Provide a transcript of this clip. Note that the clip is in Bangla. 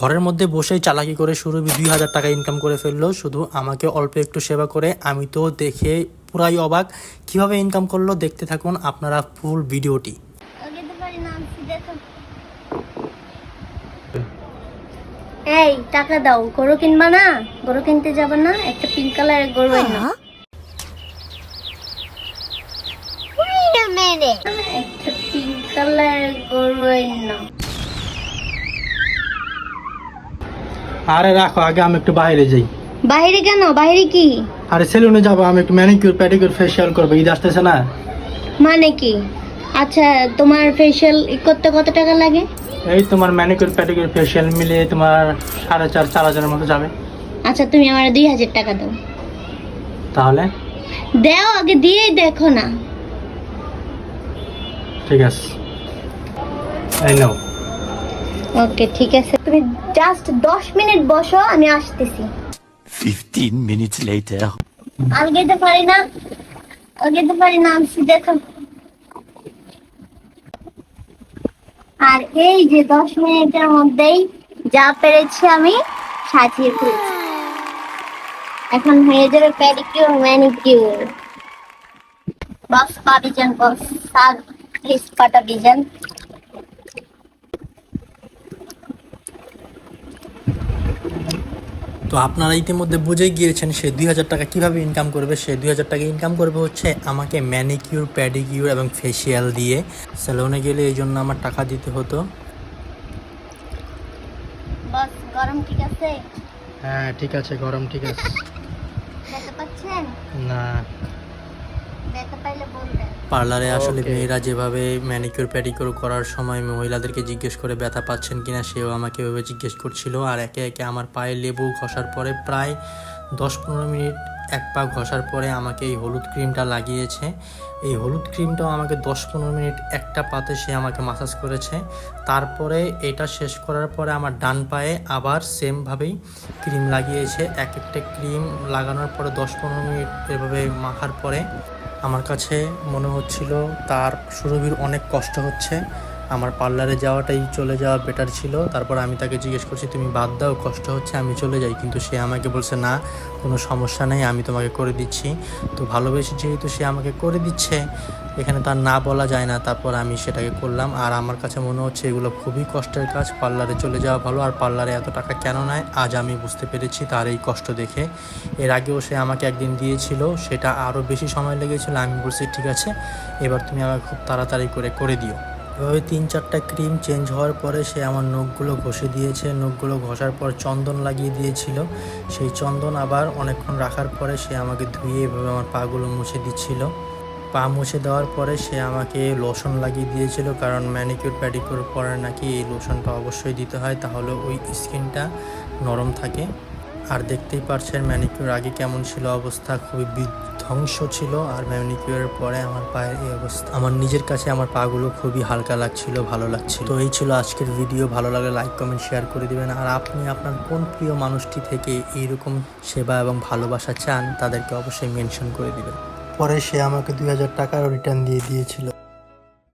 ঘরের মধ্যে বসেই চালাকি করে শুরু দুই হাজার টাকা ইনকাম করে ফেলল। শুধু আমাকে অল্প একটু সেবা করে আমি তো দেখে পুরাই অবাক। কীভাবে ইনকাম করল দেখতে থাকুন আপনারা ফুল ভিডিওটি। না এই টাকা দাও। গরু কিনবা না? গরু কিনতে যাবে না? একটা পিঙ্ক কালারের গরু না একটা পিঙ্ক কালারের গরু এনে আরে রাখো আগে আমি একটু বাইরে যাই। বাইরে কেন? বাইরে কি? আরে সেলুনে যাব আমি একটু ম্যানিকিউর প্যাডিকিউর ফেসিয়াল করব ঈদ আসতেছে না? মানে কি? আচ্ছা তোমার ফেশিয়াল করতে কত টাকা লাগে? এই তোমার ম্যানিকিউর প্যাডিকিউর ফেসিয়াল মিলিয়ে তোমার সাড়ে চার চার হাজারের মতো যাবে। আচ্ছা তুমি আমার দুই হাজার টাকা দাও। তাহলে? দাও আগে দিয়েই দেখো না। ঠিক আছে। এই নাও। ওকে ঠিক আছে। তুমি জাস্ট দশ মিনিট বসো আমি আসতেছি। 15 minutes later. আগে তো পারি না। আগে তো পারি না আমি দেখো আর এই যে দশ মিনিটের মধ্যেই যা পেরেছি আমি সাজিয়ে ফেলেছি এখন হয়ে যাবে প্যাডিকিউর ম্যানিকিউর বস পাবি যান বস সার প্লিজ পাঠাবি তো আপনারা ইতিমধ্যে বুঝে গিয়েছেন সে দুই হাজার টাকা কীভাবে ইনকাম করবে। সে দুই হাজার টাকা ইনকাম করবে হচ্ছে আমাকে ম্যানিকিউর প্যাডিকিউর এবং ফেসিয়াল দিয়ে। স্যালনে গেলে এই জন্য আমার টাকা দিতে হতো। গরম ঠিক আছে? হ্যাঁ ঠিক আছে গরম ঠিক আছে। না। পার্লারে আসলে মেয়েরা যেভাবে ম্যানিকিউর প্যাডিকিউর করার সময় মহিলাদেরকে জিজ্ঞেস করে ব্যথা পাচ্ছেন কিনা সেও আমাকে ওইভাবে জিজ্ঞেস করছিল। আর একে একে আমার পায়ে লেবু ঘষার পরে প্রায় দশ পনেরো মিনিট এক পা ঘষার পরে আমাকে এই হলুদ ক্রিমটা লাগিয়েছে। এই হলুদ ক্রিমটাও আমাকে দশ পনেরো মিনিট একটা পাতে সে আমাকে মাসাজ করেছে। তারপরে এটা শেষ করার পরে আমার ডান পায়ে আবার সেমভাবেই ক্রিম লাগিয়েছে। এক একটা ক্রিম লাগানোর পরে দশ পনেরো মিনিট এভাবে মাখার পরে আমার কাছে মনে হচ্ছিল তার সুরভির অনেক কষ্ট হচ্ছে। আমার পার্লারে যাওয়াটাই চলে যাওয়া বেটার ছিল। তারপর আমি তাকে জিজ্ঞেস করছি, তুমি বাদ দাও, কষ্ট হচ্ছে, আমি চলে যাই। কিন্তু সে আমাকে বলছে, না, কোনো সমস্যা নেই, আমি তোমাকে করে দিচ্ছি। তো ভালোবেসে যেহেতু সে আমাকে করে দিচ্ছে, এখানে তার না বলা যায় না, তারপর আমি সেটাকে করলাম। আর আমার কাছে মনে হচ্ছে এগুলো খুবই কষ্টের কাজ, পার্লারে চলে যাওয়া ভালো। আর পার্লারে এত টাকা কেন নেয়, আজ আমি বুঝতে পেরেছি তার এই কষ্ট দেখে। এর আগেও সে আমাকে একদিন দিয়েছিল, সেটা আরও বেশি সময় লেগেছিল। আমি বলছি, ঠিক আছে, এবার তুমি আমাকে খুব তাড়াতাড়ি করে করে দিও। এভাবে তিন চারটা ক্রিম চেঞ্জ হওয়ার পরে সে আমার নখগুলো ঘষে দিয়েছে। নখগুলো ঘষার পর চন্দন লাগিয়ে দিয়েছিল। সেই চন্দন আবার অনেকক্ষণ রাখার পরে সে আমাকে ধুয়ে এভাবে আমার পাগুলো মুছে দিচ্ছিল। পা মুছে দেওয়ার পরে সে আমাকে লোশন লাগিয়ে দিয়েছিল, কারণ ম্যানিকিউর প্যাডিকিউর পরে নাকি এই লোশনটা অবশ্যই দিতে হয়, তাহলে ওই স্কিনটা নরম থাকে। আর দেখতেই পারছেন ম্যানিকিউর আগে কেমন ছিল অবস্থা, খুবই বিধ্বংস ছিল আর ম্যানিকিউরের পরে আমার পায়ের এই অবস্থা। আমার নিজের কাছে আমার পাগুলো খুবই হালকা লাগছিল, ভালো লাগছিল। তো এই ছিল আজকের ভিডিও। ভালো লাগলে লাইক, কমেন্ট, শেয়ার করে দিবেন। আর আপনি আপনার কোন প্রিয় মানুষটি থেকে এইরকম সেবা এবং ভালোবাসা চান, তাদেরকে অবশ্যই মেনশন করে দিবেন। পরে সে আমাকে দুই হাজার টাকারও রিটার্ন দিয়ে দিয়েছিল।